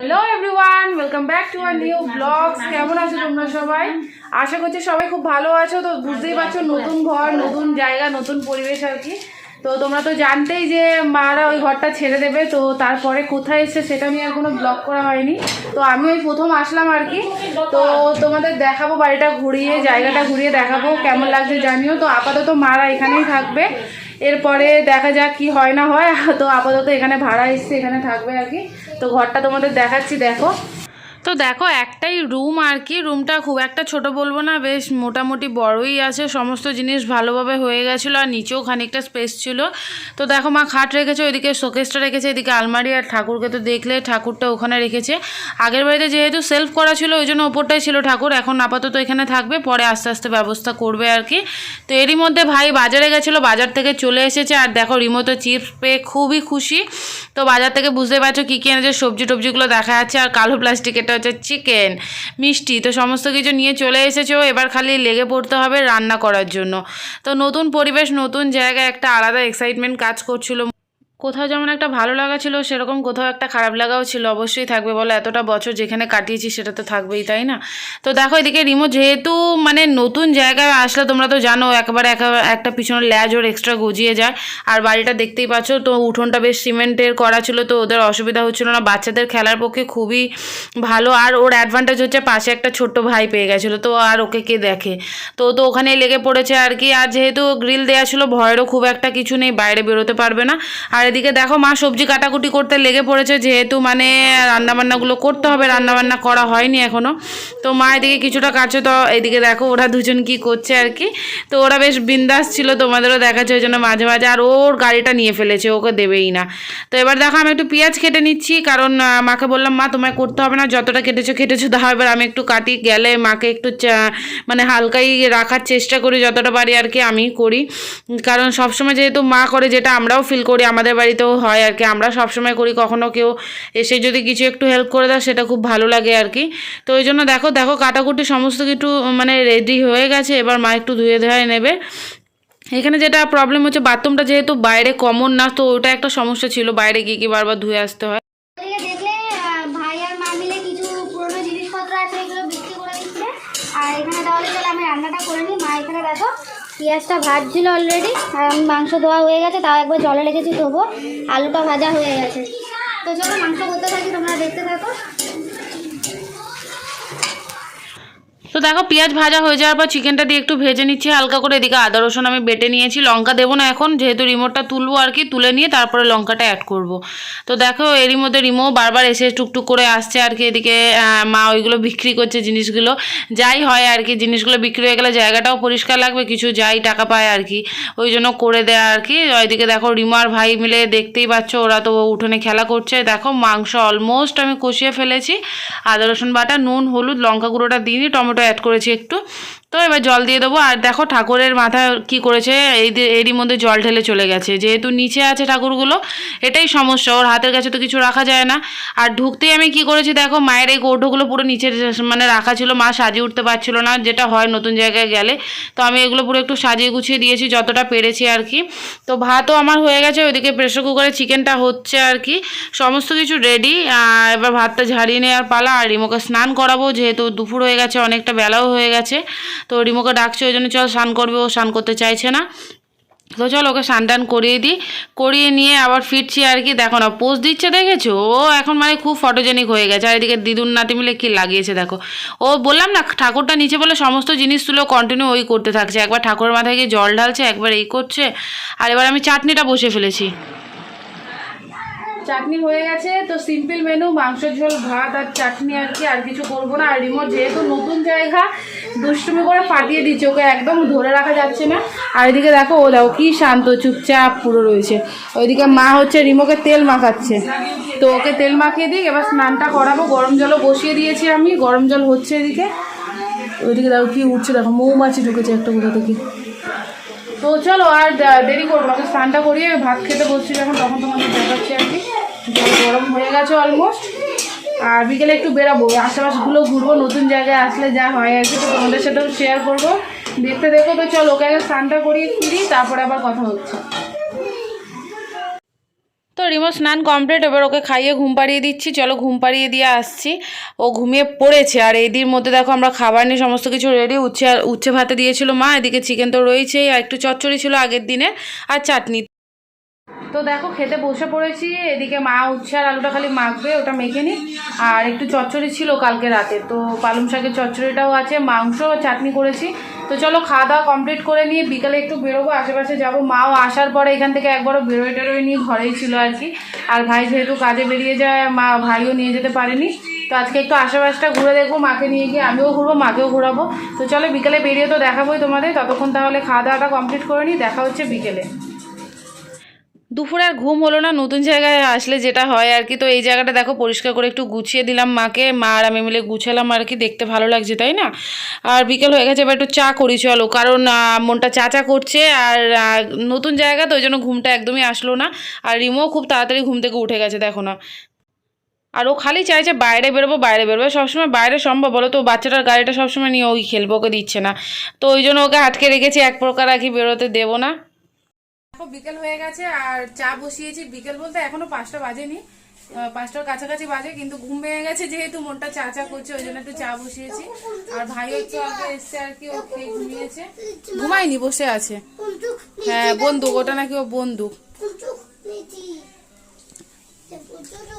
Hello everyone welcome back to our new blogs কেমন আছো তোমরা সবাই? আশা করছি সবাই খুব ভালো আছো তো বুঝতেই পারছ নতুন ঘর নতুন জায়গা নতুন পরিবেশ আর কি। তো তোমরা তো জানতেই যে মারা ওই ঘরটা ছেড়ে দেবে, তো তারপরে কোথায় এসছে সেটা নিয়ে আর কোনো ব্লগ করা হয়নি। তো আমি ওই প্রথম আসলাম আর কি। তো তোমাদের দেখাবো, বাড়িটা ঘুরিয়ে, জায়গাটা ঘুরিয়ে দেখাবো, কেমন লাগছে জানিও। তো আপাতত মারা এখানেই থাকবে। এরপরে দেখা যাক কি হয় না হয়। তো আপাতত এখানে ভাড়া এসছে, এখানে থাকবে আর কি। তো ঘরটা তোমাদের দেখাচ্ছি, দেখো। তো দেখো, একটাই রুম আর কি? রুমটা খুব একটা ছোট বলব না, বেশ মোটামুটি বড়ই আছে, সমস্ত জিনিস ভালোভাবে হয়ে গেছিল আর নিচেও খানিকটা স্পেস ছিল। তো দেখো, মা খাট রেখেছে, ওইদিকে শোকেসটা রেখেছে, এদিকে আলমারি আর ঠাকুরকে তো দেখলে, ঠাকুরটা ওখানে রেখেছে। আগের বাড়িতে যেহেতু সেলফ করা ছিল, ওই জন্য ওপরটাই ছিল ঠাকুর, এখন আপাতত এখানে থাকবে, পরে আস্তে আস্তে ব্যবস্থা করবে আর কি। তো এরই মধ্যে ভাই বাজারে গেছিল, বাজার থেকে চলে এসেছে, আর দেখো রিমোতো চিপস পেয়ে খুবই খুশি। তো বাজার থেকে বুঝতে পারছ, কী কী এনেছে, সবজি টবজিগুলো দেখা যাচ্ছে, আর কালো প্লাস্টিক এটা হচ্ছে চিকেন মিষ্টি, তো সমস্ত কিছু নিয়ে চলে এসেছ। এবার খালি লেগে পড়তে হবে রান্না করার জন্য। তো নতুন পরিবেশ, নতুন জায়গায় একটা আলাদা এক্সাইটমেন্ট কাজ করছিল। কোথাও যেমন একটা ভালো লাগা ছিল, সেরকম কোথাও একটা খারাপ লাগাও ছিল, অবশ্যই থাকবে। বলো, এতটা বছর যেখানে কাটিয়েছি, সেটা তো থাকবেই, তাই না? তো দেখো এদিকে রিমো, যেহেতু মানে নতুন জায়গায় আসলে তোমরা তো জানো, একবারে একা- একটা পিছনে ল্যাজ ওর এক্সট্রা গজিয়ে যায়। আর বাড়িটা দেখতেই পাচ্ছ, তো উঠোনটা বেশ সিমেন্টের করা ছিল, তো ওদের অসুবিধা হচ্ছিল না। বাচ্চাদের খেলার পক্ষে খুবই ভালো, আর ওর অ্যাডভান্টেজ হচ্ছে পাশে একটা ছোট্ট ভাই পেয়ে গেছিল, তো আর ওকে কে দেখে? তো তো ওখানেই লেগে পড়েছে আর কি। আর যেহেতু গ্রিল দেওয়া ছিল, ভয়েরও খুব একটা কিছু নেই, বাইরে বেরোতে পারবে না। আর এদিকে দেখো মা সবজি কাটাকুটি করতে লেগে পড়েছে, যেহেতু মানে রান্নাবান্নাগুলো করতে হবে, রান্নাবান্না করা হয়নি এখনও তো মা এদিকে কিছুটা কাটছে, তো এদিকে দেখো ওরা দুজন কি করছে আর কি। তো ওরা বেশ বিন্দাস ছিল, তোমাদেরও দেখাচ্ছে ওই জন্য মাঝে মাঝে আর ওর গাড়িটা নিয়ে ফেলেছে, ওকে দেবেই না। তো এবার দেখো আমি একটু পেঁয়াজ কেটে নিচ্ছি, কারণ মাকে বললাম, মা, তোমায় করতে হবে না, যতটা কেটেছো কেটেছো, দাও। এবার আমি একটু কাটি, গেলে মাকে একটু মানে হালকাই রাখার চেষ্টা করি, যতটা পারি আর কি আমি করি। কারণ সবসময় যেহেতু মা করে, যেটা আমরাও ফিল করি, আমাদের বাড়িতেও হয় আর কি। আমরা সবসময় করি, কখনো কেউ এসে যদি কিছু একটু হেল্প করে দেয়, সেটা খুব ভালো লাগে আর কি। তো ওই জন্য দেখো দেখো কাটাকুটি সমস্ত কিছু মানে রেডি হয়ে গেছে, এবার মা একটু ধুয়ে ধুয়ে নেবে। এখানে যেটা প্রবলেম হচ্ছে, বাথরুমটা যেহেতু বাইরে কমন না, তো ওটা একটা সমস্যা ছিল, বাইরে গিয়ে কি বারবার ধুয়ে আসতে হয়। আর এখানে তাহলে চলে, আমি রান্নাটা করে নিই। মা এখানে দেখো পেঁয়াজটা ভাজছিল অলরেডি আর আমি মাংস ধোয়া হয়ে গেছে, তাও একবার জলে রেখেছি ধোবো। আলুটা ভাজা হয়ে গেছে। তো চলো মাংস করতে থাকি, তোমরা দেখতে থাকো। তো দেখো, পেঁয়াজ ভাজা হয়ে যাওয়ার পর চিকেনটা দিয়ে একটু ভেজে নিচ্ছি, হালকা করে। এদিকে আদা, রসুন আমি বেটে নিয়েছি, লঙ্কা দেবো না এখন, যেহেতু রিমোটটা তুলবো আর কি, তুলে নিয়ে তারপরে লঙ্কাটা অ্যাড করব। তো দেখো, এরই মধ্যে রিমো বারবার এসে টুকটুক করে আসছে আর কি, এদিকে মা ওইগুলো বিক্রি করছে জিনিসগুলো। যাই হয় আর কি, জিনিসগুলো বিক্রি হয়ে গেলে জায়গাটাও পরিষ্কার লাগবে, কিছু যাই টাকা পায় আর কি। ওই জন্য করে দেয় আর কি। ওইদিকে দেখো, রিমো আর ভাই মিলে দেখতেই পাচ্ছ, ওরা তো উঠোনে খেলা করছে। দেখো, মাংস অলমোস্ট আমি কষিয়ে ফেলেছি। আদা, রসুন বাটা, নুন, হলুদ, লঙ্কা গুঁড়োটা দিইনি, টমেটো অ্যাড করেছি একটু। তো এবার জল দিয়ে দেবো। আর দেখো ঠাকুরের মাথা কি করেছে, এই এরই মধ্যে জল ঢেলে চলে গেছে। যেহেতু নিচে আছে ঠাকুরগুলো, এটাই সমস্যা। ওর হাতের কাছে তো কিছু রাখা যায় না। আর ঢুকতেই আমি কি করেছি দেখো, মায়ের এই কৌটোগুলো পুরো নিচে মানে রাখা ছিল। মা সাজিয়ে উঠতে পারছিল না, যেটা হয় নতুন জায়গায় গেলে। তো আমি এগুলো পুরো একটু সাজিয়ে গুছিয়ে দিয়েছি, যতটা পেরেছি আর কি। তো ভাতও আমার হয়ে গেছে, ওইদিকে প্রেশার কুকারে চিকেনটা হচ্ছে আর কি। সমস্ত কিছু রেডি এবার ভাতটা ঝাড়িয়ে নেওয়ার পালা। আর রিমোকে স্নান করাবো, যেহেতু দুপুর হয়ে গেছে, অনেকটা বেলাও হয়ে গেছে। তো রিমোকে ডাকছে, ওই জন্য চল স্নান করবে, ও স্নান করতে চাইছে না। তো চল ওকে স্নান টান করিয়ে দিই। করিয়ে নিয়ে আবার ফিরছি আর কি, দেখো না, পোজ দিচ্ছে দেখেছ? ও এখন মানে খুব ফটোজেনিক হয়ে গেছে। আর এদিকে দিদুর নাতি মিলে কি লাগিয়েছে দেখো। ও বললাম না, ঠাকুরটা নিচে বলে সমস্ত জিনিস কন্টিনিউ ওই করতে থাকছে। একবার ঠাকুরের মাথায় গিয়ে জল ঢালছে, একবার এই করছে। আর এবার আমি চাটনিটা বসে ফেলেছি। চাটনি হয়ে গেছে, তো সিম্পল মেনু মাংস ঝোল, ভাত আর চাটনি আর কি, আর কিছু করব না। আর রিমোট যেহেতু নতুন জায়গা দুষ্টুমি করে ফাটিয়ে দিচ্ছে ওকে একদম ধরে রাখা যাচ্ছে না। আর এদিকে দেখো, ও দেখো কি শান্ত, চুপচাপ পুরো রয়েছে। ওইদিকে মা হচ্ছে রিমোকে তেল মাখাচ্ছে। তো ওকে তেল মাখিয়ে দিই এবার স্নানটা করাবো, গরম জলও বসিয়ে দিয়েছি আমি, গরম জল হচ্ছে এদিকে। ওইদিকে দেখো কি উঠছে, দেখো মৌমাছি ঢুকেছে একটা কোথা থেকে। তো চলো আর দেরি করব না স্নানটা করিয়ে ভাত খেতে বসছি যখন, তখন তোমাকে দেখাচ্ছি আর কি। গরম হয়ে গেছে অলমোস্ট আর বিকেলে একটু বেরাবো। আশেপাশগুলো ঘুরবো, নতুন জায়গায় আসলে যা হয় আর কি তোমাদের সাথেও শেয়ার করব। দেখতে দেখো তো, চলো, ওকে আগে স্নানটা করিয়ে ফিরি তারপরে আবার কথা হচ্ছে। তো রিমো স্নান কমপ্লিট এবার ওকে খাইয়ে ঘুম পাড়িয়ে দিচ্ছি। চলো, ঘুম পাড়িয়ে দিয়ে আসছি। ও ঘুমিয়ে পড়েছে, আর এদির মধ্যে দেখো আমরা খাবার নিয়ে সমস্ত কিছু রেডি উচ্ছে উচ্ছে ভাতে দিয়েছিল মা, এদিকে চিকেন তো রয়েছেই, আর একটু চচ্চড়ি ছিল আগের দিনে, আর চাটনি। তো দেখো, খেতে বসে পড়েছি। এদিকে মা উচ্ছে আর আলুটা খালি মাখবে, ওটা মেখে নিই আর একটু চচ্চড়ি ছিল কালকে রাতে। তো পালং শাকের চচ্চড়িটাও আছে, মাংস চাটনি করেছি। তো চলো খাওয়া দাওয়া কমপ্লিট করে নিয়ে বিকালে একটু বেরোবো, আশেপাশে যাব। মাও আসার পরে এখান থেকে একবারও বেরোয় টেরোয় নিয়ে ঘরেই ছিল আর কি। আর ভাই যেহেতু কাজে বেরিয়ে যায়, মা ভাইও নিয়ে যেতে পারেনি। তো আজকে একটু আশেপাশটা ঘুরে দেখব, মাকে নিয়ে গিয়ে আমিও ঘুরবো, মাকেও ঘোরাবো। তো চলো বিকেলে বেরিয়ে তো দেখাবোই তোমাদের। ততক্ষণ তাহলে খাওয়া দাওয়াটা কমপ্লিট করে নিই, দেখা হচ্ছে বিকেলে। দুপুরে আর ঘুম হলো না, নতুন জায়গায় আসলে যেটা হয় আর কি। তো এই জায়গাটা দেখো, পরিষ্কার করে একটু গুছিয়ে দিলাম মাকে। মা আর আমি মিলে গুছালাম আর কি, দেখতে ভালো লাগছে, তাই না? আর বিকেল হয়ে গেছে, এবার একটু চা করি, চলো। কারণ মনটা চা চা করছে আর নতুন জায়গা তো, ওই জন্য ঘুমটা একদমই আসলো না। আর রিমো খুব তাড়াতাড়ি ঘুম থেকে উঠে গেছে, দেখো না। আর ও খালি চাইছে বাইরে বেরোবো বাইরে বেরোবো। সবসময় বাইরে সম্ভব, বলো তো, বাচ্চাটার গাড়িটা সবসময় নিয়ে ওই খেলব, ওকে দিচ্ছে না। তো ওই জন্য ওকে আটকে রেখেছি, এক প্রকার আর কি বেরোতে দেবো না। বিকেল হয়ে গেছে আর চা বসিয়েছি। বিকেল বলতে এখনও পাঁচটা বাজেনি। পাঁচটার কাছাকাছি বাজে, কিন্তু ঘুম ভেঙে গেছে যেহেতু মনটা চা চা করছে, ওই জন্য একটু চা বসিয়েছি। আর ভাই একটু আগে এসছে আর কি, ও খেয়ে ঘুমিয়েছে। ঘুমায়নি, বসে আছে। হ্যাঁ বন্দুক, ওটা নাকি ও বন্দুক।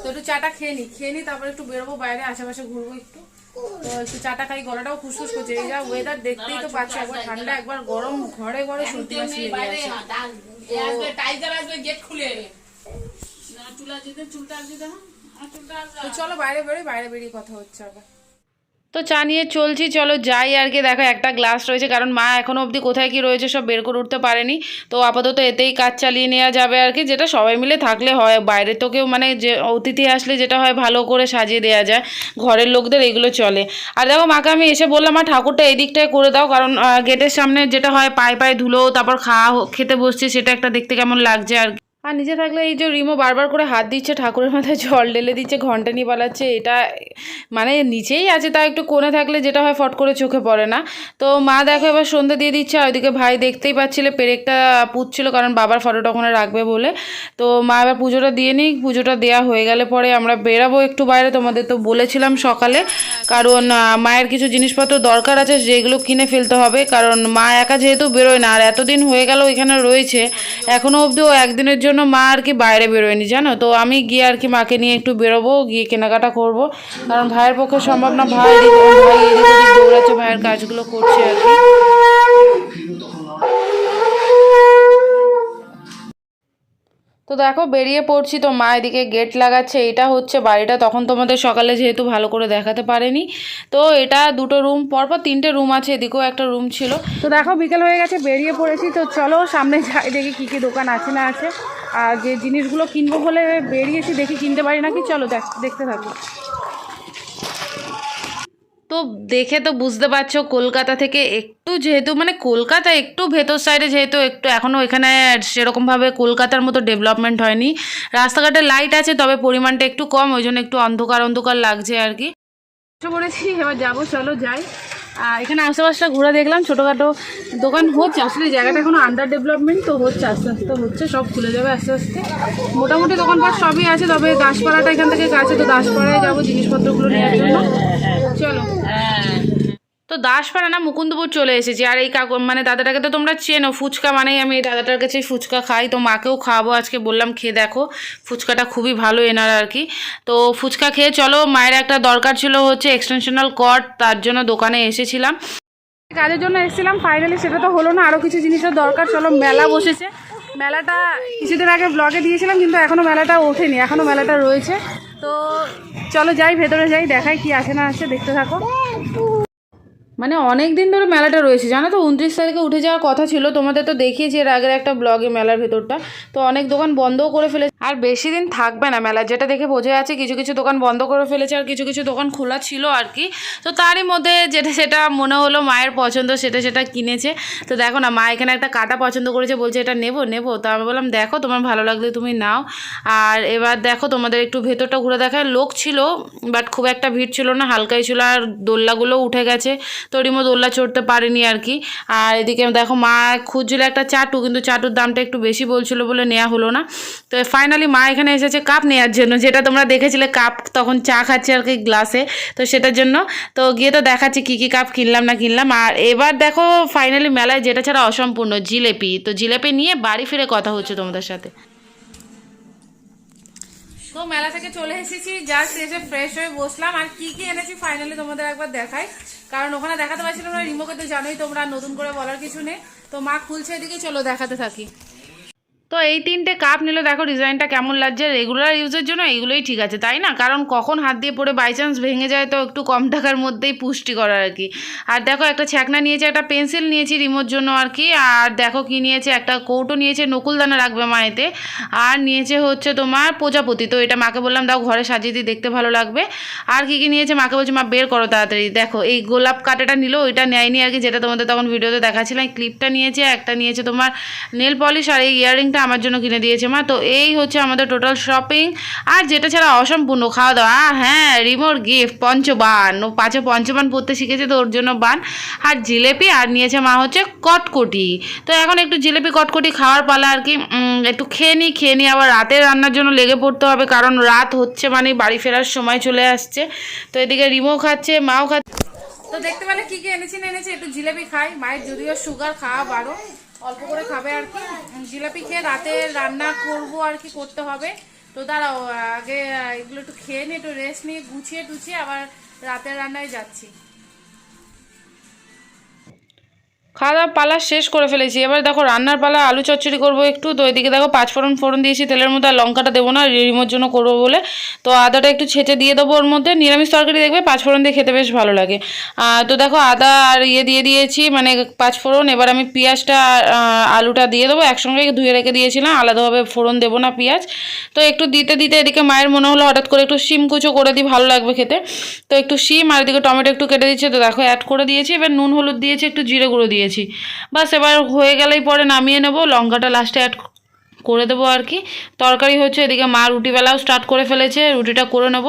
তো একটু চাটা খেয়ে নি খেয়ে নি, তারপর একটু বেরোবো বাইরে, আশেপাশে ঘুরবো একটু। তো একটু চাটা খাই, গলাটাও খুসখুস করছে। এই যা ওয়েদার দেখতেই তো পাচ্ছি, একবার ঠান্ডা, একবার গরম, ঘরে ঘরে সর্দি লেগে আছে টাইগার আসবে গেট খুলে না চুলা যেতে চুলটা আসবে। তো চলো বাইরে বেরোই বাইরে বেরিয়ে কথা হচ্ছে আবার। তো চা নিয়ে চলছি, চলো যাই আর কি। দেখো একটা গ্লাস রয়েছে, কারণ মা এখনও অবধি কোথায় কি রয়েছে সব বের করে উঠতে পারেনি। তো আপাতত এতেই কাজ চালিয়ে নেওয়া যাবে আর কি, যেটা সবাই মিলে থাকলে হয়। বাইরে তো কেউ মানে যে অতিথি আসলে যেটা হয় ভালো করে সাজিয়ে দেওয়া যায়, ঘরের লোকদের এগুলো চলে। আর দেখো মাকে আমি এসে বললাম, মা, ঠাকুরটা এই দিকটায় করে দাও, কারণ গেটের সামনে যেটা হয় পায়ে পায়ে ধুলো, তারপর খাওয়া, খেতে বসছে, সেটা একটা দেখতে কেমন লাগছে আর। আর নিজে থাকলে এই যে রিমো বারবার করে হাত দিচ্ছে, ঠাকুরের মাথায় জল ঢেলে দিচ্ছে, ঘণ্টা নিয়ে পালাচ্ছে, এটা মানে নিচেই আছে, তা একটু কোণে থাকলে যেটা হয় ফট করে চোখে পড়ে না। তো মা দেখো এবার সন্ধে দিয়ে দিচ্ছে, আর ওইদিকে ভাই দেখতেই পাচ্ছিলে, পেরেকটা পুচ্ছিল কারণ বাবার ফটোটা ওখানে রাখবে বলে। তো মা এবার পুজোটা দিয়ে নিই পুজোটা দেওয়া হয়ে গেলে পরে আমরা বেরাবো একটু বাইরে, তোমাদের তো বলেছিলাম সকালে। কারণ মায়ের কিছু জিনিসপত্র দরকার আছে, যেগুলো কিনে ফেলতে হবে, কারণ মা একা যেহেতু বেরোয় না, আর এতদিন হয়ে গেল ওইখানে রয়েছে এখনও অবধি ও একদিনের জন্য মা আর কি বাইরে বেরোয়নি, জানো? তো আমি গিয়ে আর কি মাকে নিয়ে একটু বেরোবো, গিয়ে কেনাকাটা করব। কারণ ভাইয়ের পক্ষে সম্ভব না, ভাই ভাই দৌড়াচ্ছে, ভাইয়ের কাজগুলো করছে আর কি। তো দেখো, বেরিয়ে পড়ছি তো মা এদিকে গেট লাগাচ্ছে, এটা হচ্ছে বাড়িটা, তখন তোমাদের সকালে যেহেতু ভালো করে দেখাতে পারেনি। তো এটা দুটো রুম পরপর তিনটে রুম আছে, এদিকেও একটা রুম ছিল। তো দেখো, বিকেল হয়ে গেছে, বেরিয়ে পড়েছি, তো চলো সামনে যাই, দেখি কী কী দোকান আছে না আছে। আর যে জিনিসগুলো কিনবো বলে বেরিয়েছি, দেখি কিনতে পারি নাকি, চলো দেখ, দেখতে থাকো। তো দেখে তো বুঝতে পারছ কলকাতা থেকে একটু যেহেতু মানে কলকাতা একটু ভেতর সাইডে যেহেতু একটু এখনও এখানে সেরকমভাবে কলকাতার মতো ডেভেলপমেন্ট হয়নি। রাস্তাঘাটে লাইট আছে তবে পরিমাণটা একটু কম ওই জন্য একটু অন্ধকার অন্ধকার লাগছে আর কি। বসে পড়েছি এবার যাব চলো যাই। আর এখানে আশেপাশটা ঘুরে দেখলাম ছোটোখাটো দোকান হচ্ছে। আসলে জায়গাটা এখনও আন্ডার ডেভেলপমেন্ট তো হচ্ছে আস্তে আস্তে হচ্ছে সব খুলে যাবে আস্তে আস্তে। মোটামুটি দোকানপাট সবই আছে তবে দাসপাড়াটা এখান থেকে কাছে তো দাসপাড়ায় যাব জিনিসপত্রগুলো নেওয়ার জন্য। চলো। তো দাসপাড়া না মুকুন্দপুর চলে এসেছি আর এই কাকু মানে দাদাটাকে তো তোমরা চেনো ফুচকা মানেই আমি এই দাদাটার কাছে ফুচকা খাই তো মাকেও খাওয়াবো আজকে বললাম খেয়ে দেখো ফুচকাটা খুবই ভালো এনার আর কি। তো ফুচকা খেয়ে চলো মায়ের একটা দরকার ছিল হচ্ছে এক্সটেনশনাল কর্ড তার জন্য দোকানে এসেছিলাম। কাজের জন্য এসেছিলাম ফাইনালি সেটা তো হলো না আরও কিছু জিনিসের দরকার চলো মেলা বসেছে। মেলাটা কিছুদিন আগে ব্লগে দিয়েছিলাম, কিন্তু এখনও মেলাটা ওঠেনি এখনও মেলাটা রয়েছে। তো চলো যাই, ভেতরে যাই, দেখাই কি আছে না আছে, দেখতে থাকো। মানে অনেক দিন ধরে মেলাটা রয়েছে। জানো তো, উনত্রিশ তারিখে উঠে যাওয়ার কথা ছিল, তোমাদের তো দেখিয়েছি এর আগের একটা ব্লগে মেলার ভেতরটা। তো অনেক দোকান বন্ধও করে ফেলেছে। আর বেশি দিন থাকবে না মেলা যেটা দেখে বোঝা যাচ্ছে কিছু কিছু দোকান বন্ধ করে ফেলেছে আর কিছু কিছু দোকান খোলা ছিল আর কি। তো তারই মধ্যে যেটা সেটা মনে হলো মায়ের পছন্দ, সেটা সেটা কিনেছে। তো দেখো না, মা এখানে একটা কাটা পছন্দ করেছে, বলছে এটা নেব নেব। তো আমি বললাম, দেখো, তোমার ভালো লাগলে তুমি নাও। আর এবার দেখো, তোমাদের একটু ভেতরটা ঘুরে দেখায়। লোক ছিল বাট খুব একটা ভিড় ছিল না, হালকাই ছিল, আর দোল্লাগুলো উঠে গেছে। তো রিমো দোল্লা চড়তে পারেনি আর কি। আর এদিকে দেখো মা খুঁজছিল একটা চাটু, কিন্তু চাটুর দামটা একটু বেশি বলছিল বলে নেওয়া হলো না। তো ফাইনালি মা এখানে এসেছে কাপ নেওয়ার জন্য, যেটা তোমরা দেখেছিলে কাপ তখন চা খাচ্ছে আর কি গ্লাসে তো সেটার জন্য তো গিয়ে তো দেখাচ্ছি কী কী কাপ কিনলাম না কিনলাম। আর এবার দেখো ফাইনালি মেলায় যেটা ছাড়া অসম্পূর্ণ, জিলেপি। তো জিলেপি নিয়ে বাড়ি ফিরে কথা হচ্ছে তোমাদের সাথে। তো মেলা থেকে চলে এসেছি জাস্ট এসে ফ্রেশ হয়ে বসলাম। আর কি কি এনেছি ফাইনালি তোমাদের একবার দেখাই। কারণ ওখানে দেখাতে পারছিলাম না, রিমোকে তো জানোই তোমরা, নতুন করে বলার কিছু নেই। তো মা খুলছে এদিকে, চলো দেখাতে থাকি। তো এই তিনটে কাপ নিলে দেখো ডিজাইনটা কেমন লাগছে? রেগুলার ইউজের জন্য এইগুলোই ঠিক আছে, তাই না? কারণ কখন হাত দিয়ে পড়ে বাই চান্স ভেঙে যায় তো একটু কম টাকার মধ্যেই পুষ্টি করার আর কি। আর দেখো একটা ছ্যাকনা নিয়েছে, একটা পেন্সিল নিয়েছি রিমোর জন্য আর কি, আর দেখো কি নিয়েছে, একটা কৌটো নিয়েছে নকুলদানা রাখবে মায়েতে, আর নিয়েছে হচ্ছে তোমার প্রজাপতি। তো এটা মাকে বললাম, দাও ঘরে সাজিয়ে দিয়ে দেখতে ভালো লাগবে। আর কি কি নিয়েছে মাকে বলছি, মা, বের করো তাড়াতাড়ি। দেখো, এই গোলাপ কাটাটা নিল, ওইটা নেয়নি আর কি, যেটা তোমাদের তখন ভিডিওতে দেখাচ্ছিলাম। ক্লিপটা নিয়েছে, একটা নিয়েছে তোমার নেল পলিশ আর এই ইয়াররিংটা আমার জন্য কিনে দিয়েছে মা। তো এই হচ্ছে আমাদের টোটাল শপিং আর যেটা ছাড়া অসম্পূর্ণ খাওয়া দাওয়া। আর হ্যাঁ রিমোর গিফট পঞ্চবান। ও পাঁচে পঞ্চবান পড়তে শিখেছে তো ওর জন্য বান। আর জিলেপি, আর নিয়েছে মা হচ্ছে কটকটি। তো এখন একটু জিলেপি, কটকটি খাওয়ার পালা আর কি। একটু খেয়ে নিই খেয়ে নিই আবার রাতে রান্নার জন্য লেগে পড়তে হবে কারণ রাত হচ্ছে মানে বাড়ি ফেরার সময় চলে আসছে। তো এদিকে রিমো খাচ্ছে, মাও খাচ্ছে। তো দেখতে পেলে কি কি এনেছি এনেছি? একটু জিলেপি খাই। মায়ের যদিও সুগার খাওয়া বারো অল্প করে খাবে আর কি। জিলাপি খেয়ে রাতে রান্না করব আর কি করতে হবে। তো দাঁড়াও, আগে এগুলো একটু খেয়ে নিয়ে একটু রেস্ট নিয়ে গুছিয়ে টুছিয়ে আবার রাতের রান্নায় যাচ্ছি। খাওয়া দাওয়া পালা শেষ করে ফেলেছি। এবার দেখো রান্নার পালা, আলু চচ্চড়ি করব একটু, তো এদিকে দেখো পাঁচ ফোড়ন ফোড়ন দিয়েছি, তেলের মধ্যে আর লঙ্কাটা দেবো না রিমোর জন্য করব বলে। তো আদাটা একটু ছেঁচে দিয়ে দেবো ওর মধ্যে, নিরামিষ তরকারি দেখবে পাঁচ ফোড়ন দিয়ে খেতে বেশ ভালো লাগে। তো দেখো আদা আর ইয়ে দিয়ে দিয়েছি মানে পাঁচ ফোড়ন, এবার আমি পেঁয়াজটা আলুটা দিয়ে দেবো, একসঙ্গে ধুয়ে রেখে দিয়েছিলাম, আলাদাভাবে ফোড়ন দেবো না পেঁয়াজ। তো একটু দিতে দিতে এদিকে মায়ের মনে হলো হঠাৎ করে একটু শিম কুচো করে দিই, ভালো লাগবে খেতে। তো একটু শিম আর এদিকে টমেটো একটু কেটে দিচ্ছে, তো দেখো অ্যাড করে দিয়েছি, এবার নুন, হলুদ দিয়েছি, একটু জিরে গুঁড়ো দিয়েছি। বাস এবার হয়ে গেলেই পরে নামিয়ে নেব, লঙ্কাটা লাস্টে অ্যাড করে দেবো আর কি। তরকারি হচ্ছে এদিকে মা রুটিবেলাও স্টার্ট করে ফেলেছে, রুটিটা করে নেব।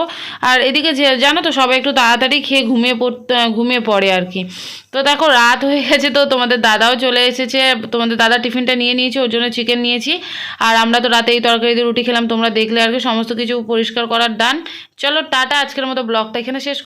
আর এদিকে যে, জানো তো সবাই একটু তাড়াতাড়ি খেয়ে ঘুমিয়ে পড়তে, ঘুমিয়ে পড়ে আর কি। তো দেখো রাত হয়ে গেছে তো তোমাদের দাদাও চলে এসেছে, তোমাদের দাদা টিফিনটা নিয়ে নিয়েছে, ওর জন্য চিকেন নিয়েছি। আর আমরা তো রাতে এই তরকারি দিয়ে রুটি খেলাম, তোমরা দেখলে আর কি, সমস্ত কিছু পরিষ্কার করার ডান চলো টাটা, আজকের মতো ব্লগটা এখানে শেষ